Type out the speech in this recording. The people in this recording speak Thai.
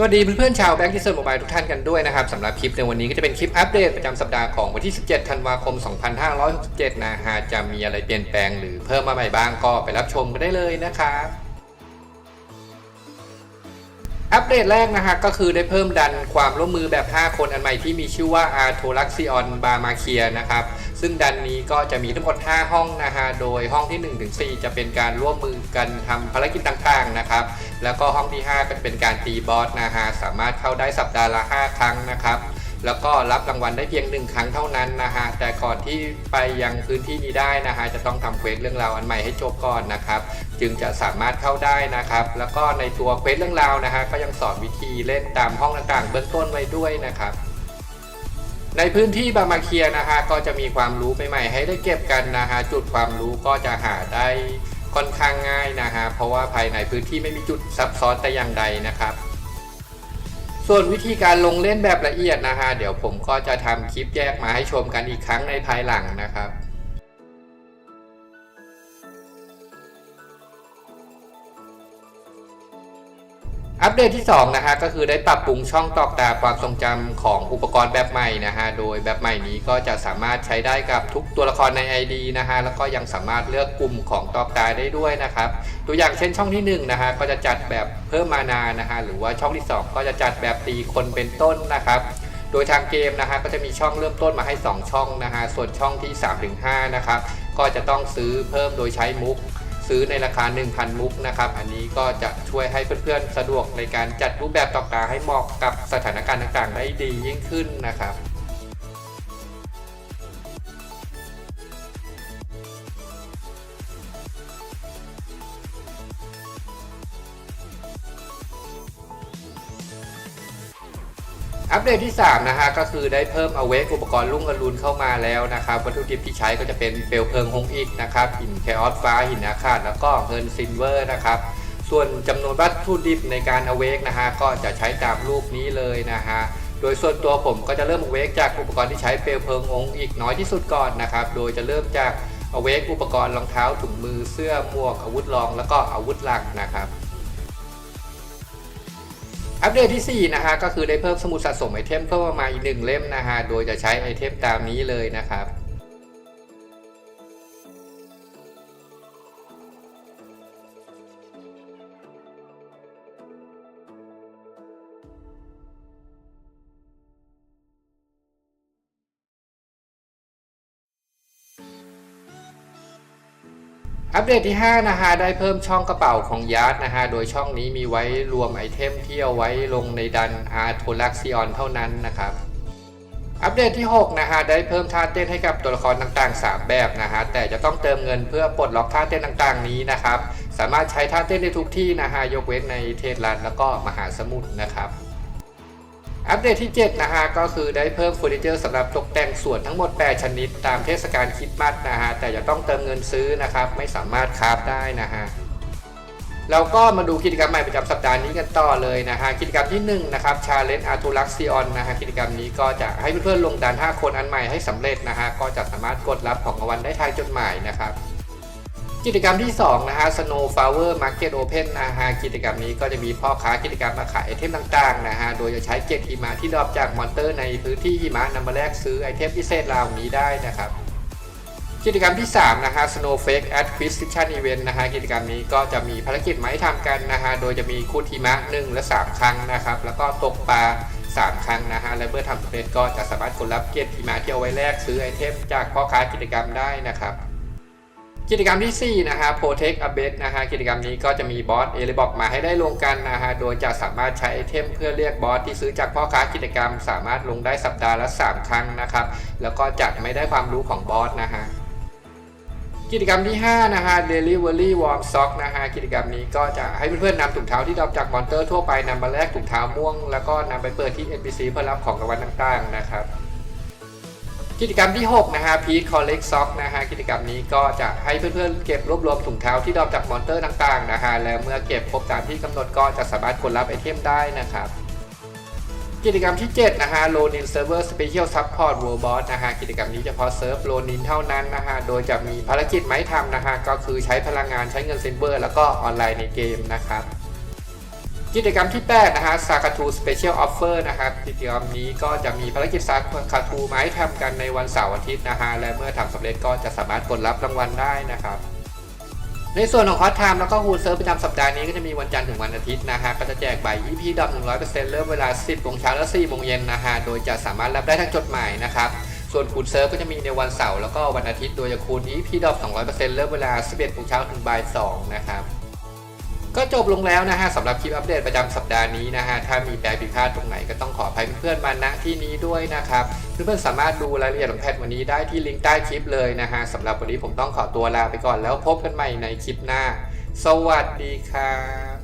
สวัสดีเพื่อนๆชาวแบ็กที่เซิร์ฟโมบายทุกท่านกันด้วยนะครับสำหรับคลิปในวันนี้ก็จะเป็นคลิปอัปเดตประจำสัปดาห์ของวันที่ 17 ธันวาคม 2567 นะฮะจะมีอะไรเปลี่ยนแปลงหรือเพิ่มมาใหม่บ้างก็ไปรับชมกันได้เลยนะครับอัปเดตแรกนะฮะก็คือได้เพิ่มดันความร่วมมือแบบ 5 คนอันใหม่ที่มีชื่อว่า a r t o l a x i o n b a r m a k i a นะครับ ซึ่งดันนี้ก็จะมีทั้งหมด 5 ห้องนะฮะ โดยห้องที่ 1-4 จะเป็นการร่วมมือกันทำภารกิจต่างๆนะครับ แล้วก็ห้องที่5ก็เป็นการตีบอสนะฮะ สามารถเข้าได้สัปดาห์ละ 5 ครั้งนะครับแล้วก็รับรางวัลได้เพียงหนึ่งครั้งเท่านั้นนะฮะ แต่ก่อนที่ไปยังพื้นที่นี้ได้นะฮะ จะต้องทำเควสเรื่องราวอันใหม่ให้จบก่อนนะครับ จึงจะสามารถเข้าได้นะครับ แล้วก็ในตัวเควสเรื่องราวนะฮะ ก็ยังสอนวิธีเล่นตามห้องต่างๆ เบื้องต้นไว้ด้วยนะครับ ในพื้นที่บามาเคียนะฮะก็จะมีความรู้ใหม่ๆให้ได้เก็บกันนะฮะจุดความรู้ก็จะหาได้ค่อนข้างง่ายนะฮะเพราะว่าภายในพื้นที่ไม่มีจุดซับซ้อนแต่อย่างใดนะครับ ส่วนวิธีการลงเล่นแบบละเอียดนะฮะเดี๋ยวผมก็จะทำคลิปแยกมาให้ชมกันอีกครั้งในภายหลังนะครับ อัปเดตที่2นะฮะก็คือได้ปรับปรุงช่องตอกตาความทรงจำของอุปกรณ์แบบใหม่นะฮะโดยแบบใหม่นี้ก็จะสามารถใช้ได้กับทุกตัวละครใน ID นะฮะแล้วก็ยังสามารถเลือกกลุ่มของตอกตาได้ด้วยนะครับตัวอย่างเช่นช่องที่1นะฮะก็จะจัดแบบเพิ่มมานานะฮะหรือว่าช่องที่ 2 ก็จะจัดแบบตีคนเป็นต้นนะครับโดยทางเกมนะฮะก็จะมีช่องเริ่มต้นมาให้ 2 ช่องนะฮะส่วนช่องที่ 3-5 นะครับก็จะต้องซื้อเพิ่มโดยใช้มุก ซื้อในราคา 1,000 มุกนะครับ อันนี้ก็จะช่วยให้เพื่อนๆ สะดวกในการจัดรูปแบบต่อการให้เหมาะกับสถานการณ์ต่างๆ ได้ดียิ่งขึ้นนะครับ อัปเดตที่ 3 นะฮะ ก็คือได้เพิ่มเอาเวกอุปกรณ์ลุ่งอรุณเข้ามาแล้วนะครับ วัตถุดิบที่ใช้ก็จะเป็นเปลวเพลิงฮงอีกนะครับ หินแคออสฟ้า หินอาคาตแล้วก็เงินซิลเวอร์นะครับ ส่วนจำนวนวัตถุดิบในการเอาเวกนะฮะ ก็จะใช้ตามรูปนี้เลยนะฮะ โดยส่วนตัวผมก็จะเริ่มเอเวกจากอุปกรณ์ที่ใช้เปลวเพลิงองค์อีกน้อยที่สุดก่อนนะครับ โดยจะเริ่มจากเอาเวกอุปกรณ์รองเท้าถุงมือเสื้อหมวกอาวุธรอง แล้วก็อาวุธหลักนะครับ อัปเดตที่ 4 นะฮะก็คือได้เพิ่มสมุดสะสมไอเทมเพิ่มมาอีกหนึ่งเล่มนะฮะโดยจะใช้ไอเทมตามนี้เลยนะครับ อัปเดตที่ 5 นะฮะได้เพิ่มช่องกระเป๋าของยาร์ดนะฮะโดยช่องนี้มีไว้รวมไอเทมที่เอาไว้ลงในดันอาร์โทลักซิออนเท่านั้นนะครับ อัปเดตที่ 6 นะฮะได้เพิ่มท่าเต้นให้กับตัวละครต่างๆ 3 แบบนะฮะแต่จะต้องเติมเงินเพื่อปลดล็อกท่าเต้นต่างๆ นี้นะครับ สามารถใช้ท่าเต้นได้ทุกที่นะฮะยกเว้นในเทศรันแล้วก็มหาสมุทรนะครับ อัปเดตที่ 7 นะฮะ ก็คือได้เพิ่มเฟอร์นิเจอร์สำหรับตกแต่งส่วนทั้งหมด 8 ชนิด ตามเทศกาลคริสต์มาสนะฮะ แต่จะต้องเติมเงินซื้อนะครับ ไม่สามารถคราฟได้นะฮะเราก็มาดูกิจกรรมใหม่ประจำสัปดาห์นี้กันต่อเลยนะฮะกิจกรรมที่1นะครับชาเลนจ์อาร์ทูลักซิออนนะฮะกิจกรรมนี้ก็จะให้เพื่อนๆลงดัน 5 คนอันใหม่ให้สำเร็จนะฮะก็จะสามารถกดรับของรางวัลได้ทางจดหมายนะครับ กิจกรรมที่ 2 นะฮะ Snow Flower Market Open นะฮะ กิจกรรมนี้ก็จะมีพ่อค้ากิจกรรมมาขายไอเทมต่างๆนะฮะ โดยจะใช้เกตหิมะที่รอปจากมอนเตอร์ในพื้นที่หิมะนำมาแลกซื้อไอเทมพิเศษเหล่านี้ได้นะครับกิจกรรมที่ 3 นะฮะ Snowflake Acquisition Event นะฮะกิจกรรมนี้ก็จะมีภารกิจมาให้ทำกันนะฮะ โดยจะมีคูดหิมะ 1 และ 3 ครั้งนะครับ แล้วก็ตกปลา 3 ครั้งนะฮะ และเมื่อทำสำเร็จก็จะสามารถกดรับเกตหิมะที่เอาไว้แลกซื้อไอเทมจากพ่อค้ากิจกรรมได้นะครับ กิจกรรมที่ 4 นะฮะ Protect a b e t นะฮะ กิจกรรมนี้ก็จะมีบอสเอลิบอกมาให้ได้ลงกันนะฮะ โดยจะสามารถใช้ไอเทมเพื่อเรียกบอสที่ซื้อจากพ่อค้ากิจกรรม สามารถลงได้สัปดาห์ละ 3 ครั้งนะครับ แล้วก็จะไม่ได้ความรู้ของบอสนะฮะกิจกรรมที่ 5 นะฮะ Delivery Warm Sock นะฮะ กิจกรรมนี้ก็จะให้เพื่อนๆนำถุงเท้าที่ดรอปจากมอนเตอร์ทั่วไปนำมาแลกถุงเท้าม่วง แล้วก็นำไปเปิดที่ NPC เพื่อรับของรางวัลต่างๆนะครับ กิจกรรมที่ 6 นะฮะ Peak Collect Sock นะฮะกิจกรรมนี้ก็จะให้เพื่อนๆ เก็บรวบรวมถุงเท้าที่ดอปจากมอนเตอร์ต่างๆนะฮะแล้วเมื่อเก็บครบตามที่กำหนดก็จะสามารถกดรับไอเทมได้นะครับกิจกรรมที่ 7 นะฮะ Ronin Server Special Support World Boss นะฮะกิจกรรมนี้เฉพาะเซิร์ฟโ o นินเท่านั้นนะฮะโดยจะมีภารกิจไม้ทำนะฮะก็คือใช้พลังงานใช้เงินซินเวอร์ แล้วก็ออนไลน์ในเกมนะครับ กิจกรรมที่8นะฮะซากาทูสเปเชียลออฟเฟอร์นะครับกิจกรรมนี้ก็จะมีภารกิจซากาทูไม้ทำกันในวันเสาร์อาทิตย์นะฮะและเมื่อทำสำเร็จก็จะสามารถกดรับรางวัลได้นะครับในส่วนของฮอตไทม์แล้วก็ฮูลเซิร์ฟประจำสัปดาห์นี้ก็จะมีวันจันทร์ถึงวันอาทิตย์นะฮะก็จะแจกใบ EP ดอ100%เริ่มเวลา 10โมงเช้าและ4โมงเย็นนะฮะโดยจะสามารถรับได้ทางจดหมายนะครับส่วนคูณเซิร์ฟก็จะมีในวันเสาร์แล้วก็วันอาทิตย์โดยจะคูณ EP ดอ200%เริ่มเวลา 11โมงเช้าถึงบ่าย2นะครับ ก็จบลงแล้วนะฮะสำหรับคลิปอัปเดตประจำสัปดาห์นี้นะฮะถ้ามีแปลผิดพลาดตรงไหนก็ต้องขออภัยเพื่อนๆมาณที่นี้ด้วยนะครับเพื่อนๆสามารถดูรายละเอียดของแพทวันนี้ได้ที่ลิงก์ใต้คลิปเลยนะฮะสำหรับวันนี้ผมต้องขอตัวลาไปก่อนแล้วพบกันใหม่ในคลิปหน้า สวัสดีครับ